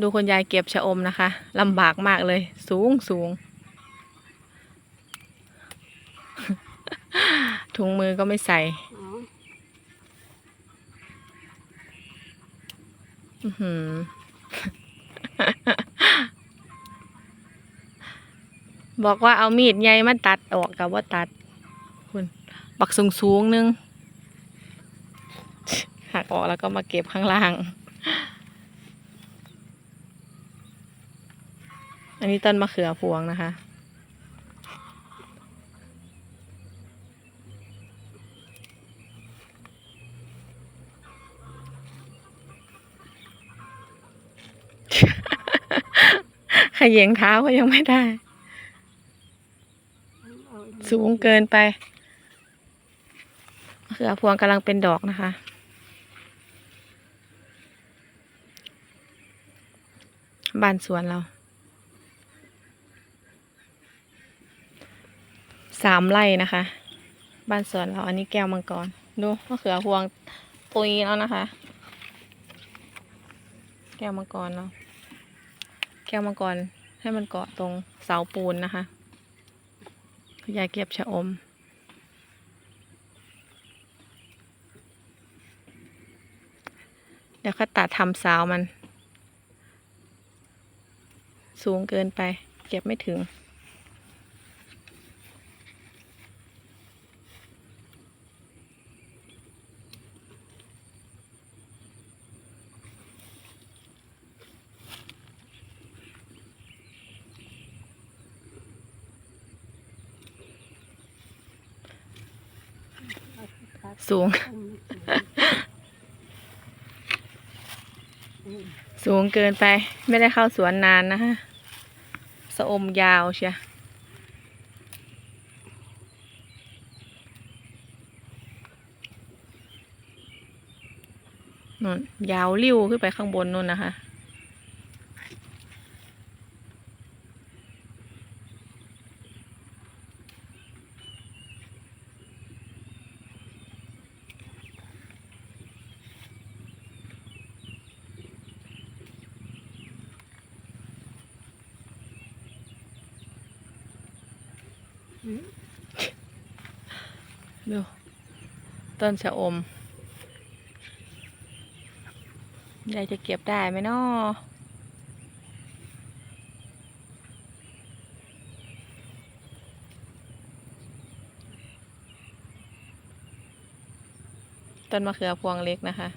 ดูคุณยายเก็บชะอมนะคะลำบากมากเลย สูงสูง ถุงมือก็ไม่ใส่อ๋ออื้อหือบอกว่าเอามีดใหญ่มาตัดออกกับว่าตัด คุณบักสูงสูงๆนึงหักออกแล้วก็มาเก็บข้างล่าง อันนี้ต้นมะเขือพวงนะคะ ขยงเท้าก็ยังไม่ได้ สูงเกินไปมะเขือพวงกำลังเป็นดอกนะคะบ้านสวนเรา สามไร่นะคะ บ้านสวนเราอันนี้แก้วมังกร ดูมะเขือพวงปุยแล้วนะคะ แก้วมังกรเนาะแก้วมังกรให้มันเกาะตรงเสาปูนนะคะยายเก็บชะอม เดี๋ยวเขาตัดทำสาวมัน สูงเกินไป เก็บไม่ถึง สูงอืมสูงเกินไป ไม่ได้เข้าสวนนานนะคะสะอมยาวเชียนู่นยาวริ้วขึ้นไปข้างบนนู่นนะคะ ดูต้นชะอม ยายจะเก็บได้ไหมนาะต้นมะเขือพวงเล็กนะคะ